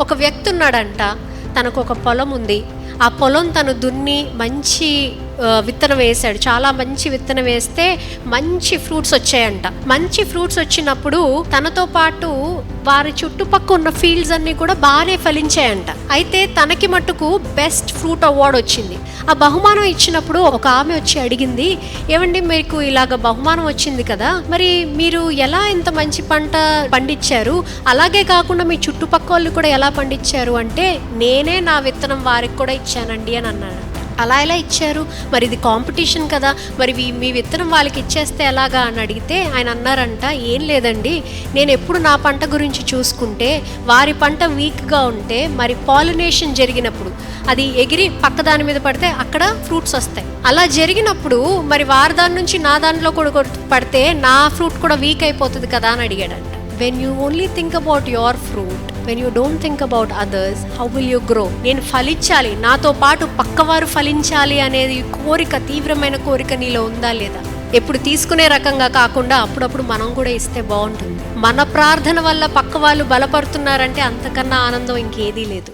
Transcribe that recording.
ఒక వ్యక్తి ఉన్నాడంట తనకు ఒక పొలం ఉంది ఆ పొలం తను దున్ని మంచి విత్తనం వేశాడు. చాలా మంచి విత్తనం వేస్తే మంచి ఫ్రూట్స్ వచ్చాయంట. మంచి ఫ్రూట్స్ వచ్చినప్పుడు తనతో పాటు వారి చుట్టుపక్కల ఉన్న ఫీల్డ్స్ అన్ని కూడా బాగానే ఫలించాయంట. అయితే తనకి మట్టుకు బెస్ట్ ఫ్రూట్ అవార్డ్ వచ్చింది. ఆ బహుమానం ఇచ్చినప్పుడు ఒక ఆమె వచ్చి అడిగింది ఏమండి మీకు ఇలాగ బహుమానం వచ్చింది కదా మరి మీరు ఎలా ఇంత మంచి పంట పండించారు? అలాగే కాకుండా మీ చుట్టుపక్కల వాళ్ళు కూడా ఎలా పండించారు? అంటే నేనే నా విత్తనం వారికి కూడా ఇచ్చానండి అని అన్నాడు. అలా ఎలా ఇచ్చారు? మరి ఇది కాంపిటీషన్ కదా. మరి మీ విత్తనం వాళ్ళకి ఇచ్చేస్తే ఎలాగా అని అడిగితే ఆయన అన్నారంట ఏం లేదండి. నేను ఎప్పుడు నా పంట గురించి చూసుకుంటే వారి పంట వీక్గా ఉంటే మరి పాలినేషన్ జరిగినప్పుడు అది ఎగిరి పక్క దాని మీద పడితే అక్కడ ఫ్రూట్స్ వస్తాయి. అలా జరిగినప్పుడు మరి వారి దాని నుంచి నా దానిలో కూడా పడితే నా ఫ్రూట్ కూడా వీక్ అయిపోతుంది కదా అని అడిగాడంట. When you only think about your fruit when you don't think about others how will you grow నేను ఫలించాలి. నాతో పాటు పక్కవారు ఫలించాలి అనేది కోరిక తీవ్రమైన కోరిక నీలో ఉందా లేదా? ఎప్పుడు తీసుకునే రకంగా కాకుండా అప్పుడప్పుడు మనం కూడా ఇస్తే బాగుంటుంది. మన ప్రార్థన వల్ల పక్క వాళ్ళు బలపడుతున్నారంటే అంతకన్నా ఆనందం ఇంకేదీ లేదు.